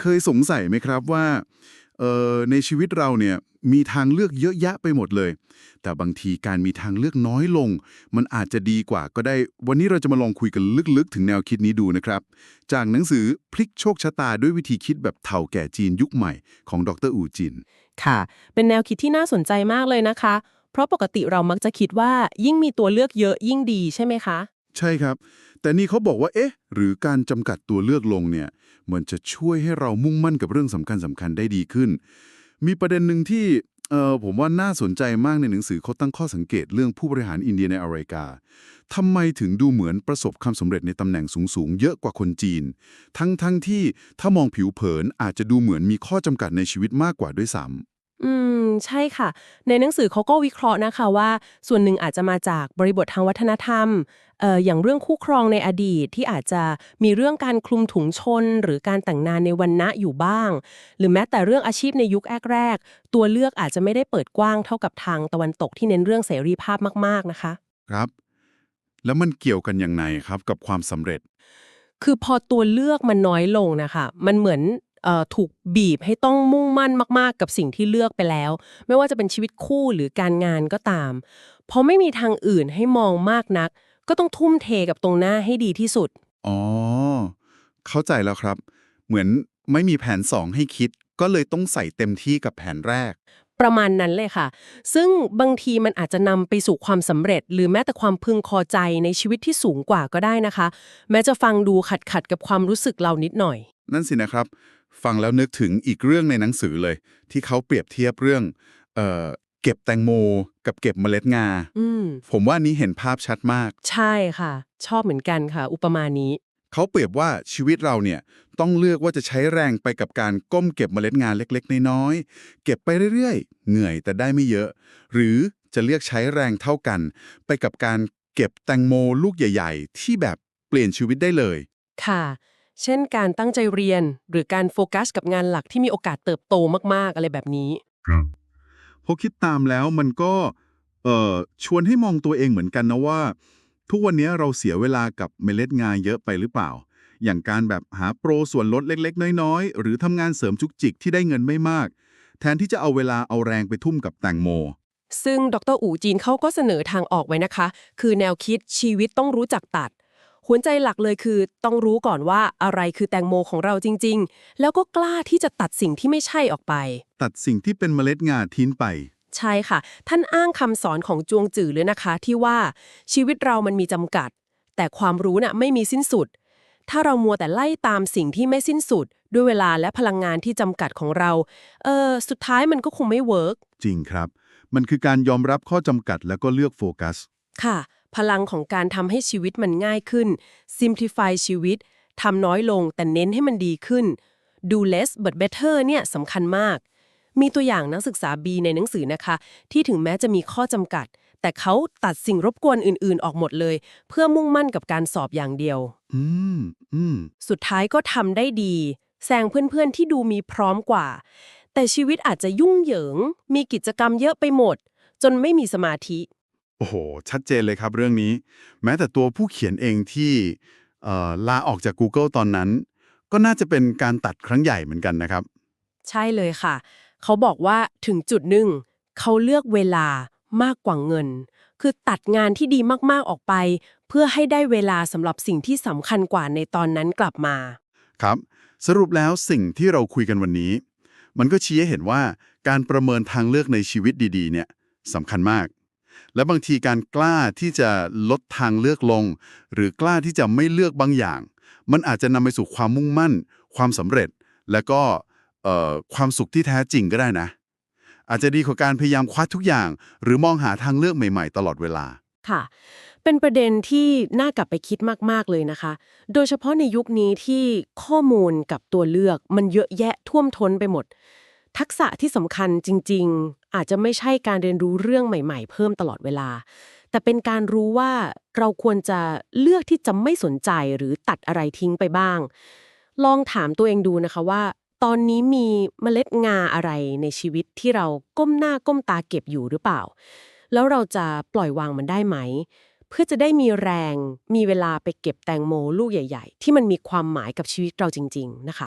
เคยสงสัยไหมครับว่าเอ่อในชีวิตเราเนี่ยมีทางเลือกเยอะแยะไปหมดเลย แต่บางทีการมีทางเลือกน้อยลง มันอาจจะดีกว่าก็ได้ วันนี้เราจะมาลองคุยกันลึกๆ ถึงแนวคิดนี้ดูนะครับ จากหนังสือพลิกโชคชะตาด้วยวิธีคิดแบบเถ่าแก่จีนยุคใหม่ของดรอูจิน ค่ะ เป็นแนวคิดที่น่าสนใจมากเลยนะคะ เพราะปกติเรามักจะคิดว่ายิ่งมีตัวเลือกเยอะยิ่งดีใช่ไหมคะ ใช่ครับ แต่นี่เขาบอกว่า เอ๊ะ หรือการจำกัดตัวเลือกลงเนี่ย มันจะช่วยให้เรามุ่งมั่นกับเรื่องสำคัญสำคัญได้ดีขึ้น มีประเด็นหนึ่งที่เอ่อผมว่าน่าสนใจมากในหนังสือเขาตั้งข้อสังเกตเรื่องผู้บริหารอินเดียในอเมริกาทำไมถึงดูเหมือนประสบความสำเร็จในตำแหน่งสูงๆ เยอะกว่าคนจีน ทั้งๆที่ถ้ามองผิวเผินอาจจะดูเหมือนมีข้อจำกัดในชีวิตมากกว่าด้วยซ้อืม ใช่ค่ะ ในหนังสือเขาก็วิเคราะห์นะคะว่า ส่วนหนึ่งอาจจะมาจากบริบททางวัฒนธรรม อ่ออย่างเรื่องคู่ครองในอดีตที่อาจจะมีเรื่องการคลุมถุงชน หรือการแต่งงานในวันณะอยู่บ้าง หรือแม้แต่เรื่องอาชีพในยุคแรกๆตัวเลือกอาจจะไม่ได้เปิดกว้างเท่ากับทางตะวันตกที่เน้นเรื่องเสรีภาพมากๆนะคะำครับ แล้วมันเกี่ยวกันยังไงครับกับความสำเร็จ คือพอตัวเลือกมันน้อยลงนะคะ มันเหมือนเอ่อถูกบีบให้ต้องมุ่งมั่นมากๆ กับสิ่งที่เลือกไปแล้ว ไม่ว่าจะเป็นชีวิตคู่หรือการงานก็ตามพอไม่มีทางอื่นให้มองมากนัก ก็ต้องทุ่มเทกับตรงหน้าให้ดีที่สุด อ๋อ เข้าใจแล้วครับ เหมือนไม่มีแผนสองให้คิด ก็เลยต้องใส่เต็มที่กับแผนแรก ประมาณนั้นเลยค่ะ ซึ่งบางทีมันอาจจะนำไปสู่ความสำเร็จ หรือแม้แต่ความพึงพอใจในชีวิตที่สูงกว่าก็ได้นะคะ แม้จะฟังดูขัดขัดๆกับความรู้สึกเรานิดหน่อย นั่นสินะครับ ฟังแล้วนึกถึงอีกเรื่องในหนังสือเลย ที่เขาเปรียบเทียบเรื่องเอ่อ เก็บแตงโมกับเก็บเมล็ดงา อืม ผมว่านี้เห็นภาพชัดมาก ใช่ค่ะ ชอบเหมือนกันค่ะ อุปมานี้ เขาเปรียบว่าชีวิตเราเนี่ยต้องเลือกว่าจะใช้แรงไปกับการก้มเก็บเมล็ดงานเล็กๆ น้อยๆ เก็บไปเรื่อยๆ เหนื่อยแต่ได้ไม่เยอะ หรือจะเลือกใช้แรงเท่ากัน ไปกับการเก็บแตงโมลูกใหญ่ ๆ ที่แบบเปลี่ยนชีวิตได้เลย ค่ะ เช่นการตั้งใจเรียนหรือการโฟกัสกับงานหลักที่มีโอกาสเติบโตมากๆ อะไรแบบนี้พ อคิดตามแล้วมันก็เอ่อชวนให้มองตัวเองเหมือนกันนะว่า ทุกวันนี้เราเสียเวลากับเมล็ดงานเยอะไปหรือเปล่า อย่างการแบบหาโปรส่วนลดเล็ก ๆ น้อยๆ หรือทำงานเสริมจุกจิกที่ได้เงินไม่มาก แทนที่จะเอาเวลาเอาแรงไปทุ่มกับแตงโม ซึ่งดรอูจีนเขาก็เสนอทางออกไว้นะคะ คือแนวคิดชีวิตต้องรู้จักตัด หัวใจหลักเลยคือ ต้องรู้ก่อนว่าอะไรคือแตงโมของเราจริง ๆ แล้วก็กล้าที่จะตัดสิ่งที่ไม่ใช่ออกไป ตัดสิ่งที่เป็นเมล็ดงานทิ้งไป ใช่ค่ะ ท่านอ้างคำสอนของจวงจือเลยนะคะ ที่ว่าชีวิตเรามันมีจำกัด แต่ความรู้น่ะไม่มีสิ้นสุด ถ้าเรามัวแต่ไล่ตามสิ่งที่ไม่สิ้นสุด ด้วยเวลาและพลังงานที่จำกัดของเรา เออสุดท้ายมันก็คงไม่เวิร์กจริงครับ มันคือการยอมรับข้อจำกัดแล้วก็เลือกโฟกัส ค่ะ พลังของการทำให้ชีวิตมันง่ายขึ้น simplify ชีวิตทำน้อยลงแต่เน้นให้มันดีขึ้น do less but better เนี่ยสำคัญมาก มีตัวอย่างนักศึกษา B ในหนังสือนะคะ ที่ถึงแม้จะมีข้อจำกัด แต่เขาตัดสิ่งรบกวนอื่นๆ ออกหมดเลย เพื่อมุ่งมั่นกับการสอบอย่างเดียว อืมอืมสุดท้ายก็ทำได้ดีแซงเพื่อนๆที่ดูมีพร้อมกว่า แต่ชีวิตอาจจะยุ่งเหยิง มีกิจกรรมเยอะไปหมด จนไม่มีสมาธิ โอ้โห ชัดเจนเลยครับเรื่องนี้ แม้แต่ตัวผู้เขียนเองที่เอ่อลาออกจาก Google ตอนนั้น ก็น่าจะเป็นการตัดครั้งใหญ่เหมือนกันนะครับ ใช่เลยค่ะ เขาบอกว่าถึงจุดหนึ่งเขาเลือกเวลามากกว่าเงิน คือตัดงานที่ดีมากๆออกไป เพื่อให้ได้เวลาสำหรับสิ่งที่สำคัญกว่าในตอนนั้นกลับมา ครับ สรุปแล้วสิ่งที่เราคุยกันวันนี้ มันก็ชี้ให้เห็นว่าการประเมินทางเลือกในชีวิตดีๆ เนี่ยสำคัญมาก และบางทีการกล้าที่จะลดทางเลือกลง หรือกล้าที่จะไม่เลือกบางอย่าง มันอาจจะนำไปสู่ความมุ่งมั่น ความสำเร็จ และก็เอ่อความสุขที่แท้จริงก็ได้นะ อาจจะดีกว่าการพยายามคว้าทุกอย่าง หรือมองหาทางเลือกใหม่ๆ ตลอดเวลาค่ะเป็นประเด็นที่น่ากลับไปคิดมาก ๆ เลยนะคะ โดยเฉพาะในยุคนี้ที่ข้อมูลกับตัวเลือกมันเยอะแยะท่วมท้นไปหมด ทักษะที่สำคัญจริง ๆ อาจจะไม่ใช่การเรียนรู้เรื่องใหม่ ๆ เพิ่มตลอดเวลา แต่เป็นการรู้ว่าเราควรจะเลือกที่จะไม่สนใจหรือตัดอะไรทิ้งไปบ้าง ลองถามตัวเองดูนะคะว่า ตอนนี้มีเมล็ดงาอะไรในชีวิตที่เราก้มหน้าก้มตาเก็บอยู่หรือเปล่า แล้วเราจะปล่อยวางมันได้ไหม เพื่อจะได้มีแรง มีเวลาไปเก็บแตงโมลูกใหญ่ ๆ ที่มันมีความหมายกับชีวิตเราจริง ๆ นะคะ